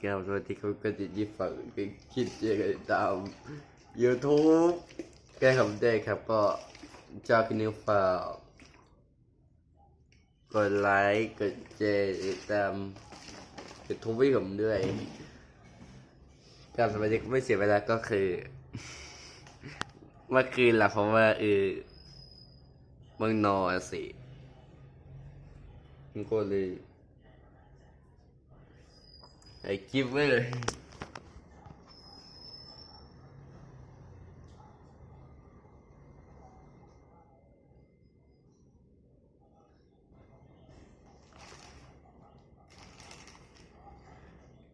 แก้วสวัสดีครับก็จะยิฝังก็คิดเจอกันตาม YouTube แก้คำได้ครับก็จากนิวฝากกดไลค์กดแชร์ติดตามกดทุบให้ผมด้วยการสมัยเด็กไม่เสียเวลาก็คือเมื่อคืนล่ะเพราะว่าเออเมืองนอนสิมันก็เลย ไอ้คลิปไว้เลย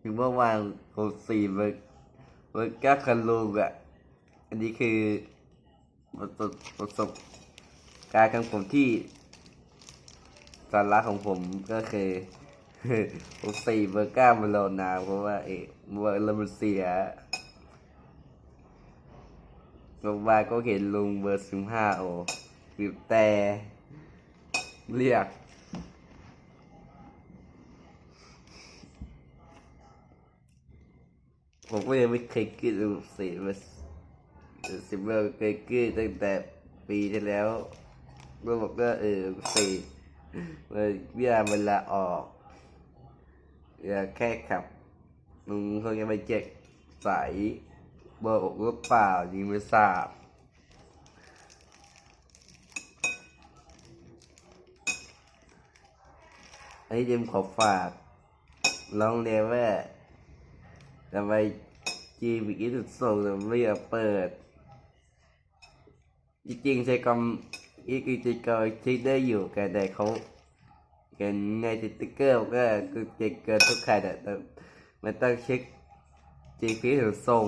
ถึงเมื่อวานหกสี่เบอร์เบอร์เก้าคันลูกอะอันนี้คือประสบประสบการณ์ของผมที่สาระของผมก็คือ หกสี่เบอร์เก้ามันรอนานเพราะว่าเออเบอร์เรามันเสียเมื่าก็เห็นลุงเบอร์สิบห้าโอ้บีบแต่เรียกผมก็ยังไม่เคยกินลูกศิษย์มาสิบเบอราเคยกินตั้งแต่ปีที่แล้วก็บอกว่าเออลูกศิษย์เมื่อเวลาเวลาออก แค่ขับลุงเขายังไม่เจ็กสายบอกหรือเปล่ายังไม่ทราบอันนี้เจมขอฝากลองเรียนว่าทำไมจีบิกิสุดส่งแต่ไม่อยาเปิด จริงๆใช้คำอีกอีกก็ใช้ได้อยู่แต่แต่เขา เห็นในสติ๊กเกอร์ก็คือเจ็เกินทุกใครแต่มันต้องเช็คจีพีถึงส่ง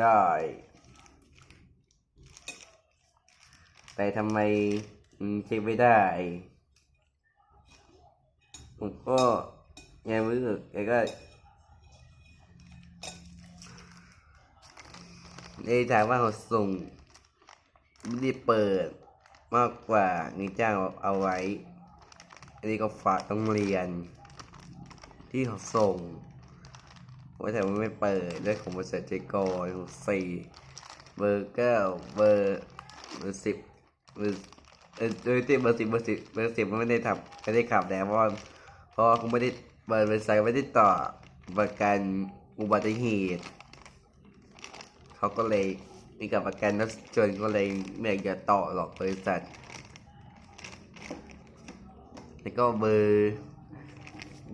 ได้ แต่ทำไมเช็คไม่ได้ผมก็ยังไม่รู้สึกแต่ก็ในทางว่าเขาส่งไม่ได้เปิดมากกว่านี่จ้างเอาไว้ อันนี้ก็ฝากต้องเรียน ที่เขาส่งว่าแต่ว่าไม่เปิดแล้วของบริษัทเจโกอยของสี่เบอร์เก้าเบอร์เบอร์สิบเบอร์เออโดยที่เบอร์สิบเบอร์สิบเบอร์สิบมันไม่ได้ทำไม่ได้ขับแล้วเพราะเพราะคงไม่ได้เปิดบริษัทไม่ได้ต่อประกันอุบัติเหตุเขาก็เลยมีกับประกันรถจนต์ก็เลยไม่อยากจะต่อหรอกบริษัท แล้วก็เบอร์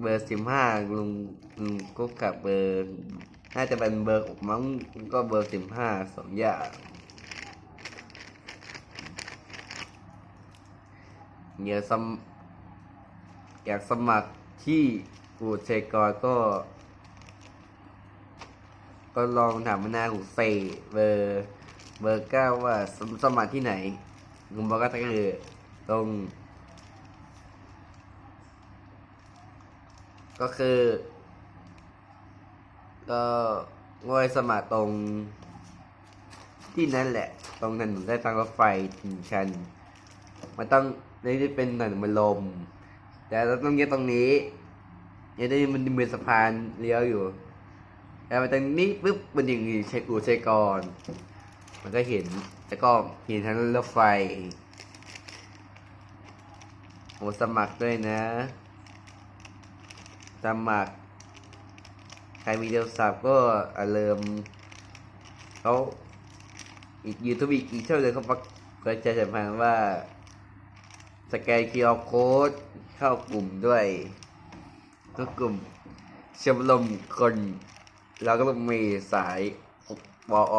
เบอร์สิบห้าลุงลุงก็กับเบอร์น่าจะเป็นเบอร์มั้งก็เบอร์สิบห้าสองอย่างเนี่ยสมอยากสมัครที่กูเชกรก็ ก็ลองถามนาของเซเบอร์เบอร์เก้าว่าสมสมัครที่ไหนลุงบอกก็คือตรง ก็คือ ก็ง่อยสมัครตรง ที่นั่นแหละ ตรงถนนได้ทางรถไฟถึงชัน มันต้องนี่ได้เป็นถนนมันลม แต่เราต้องเนี้ยตรงนี้ยังได้มันมีสะพานเลี้ยวอยู่ แต่มาตรงนี้ปุ๊บมันยังมีเช็คอูเช็ก่อน มันก็เห็นแล้วก็เห็นทั้งรถไฟโอ้สมัครด้วยนะ สมัคร ใครมีโทรศัพท์ก็อย่าลืมเขาอีกยูทูบอีกอีกเท่าเดิมเขาประกาศสัมพันธ์ว่าสแกน QR Code เข้ากลุ่มด้วยก็กลุ่มชมรมคนเราก็มีสายปออ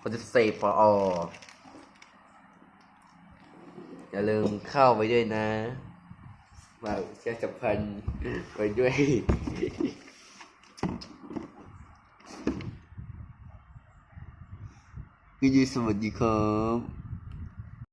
คนจะเซฟปอออย่าลืมเข้าไปด้วยนะ มาแค่สัมพันธ์ไปด้วยก็ยินสวัสดีครับ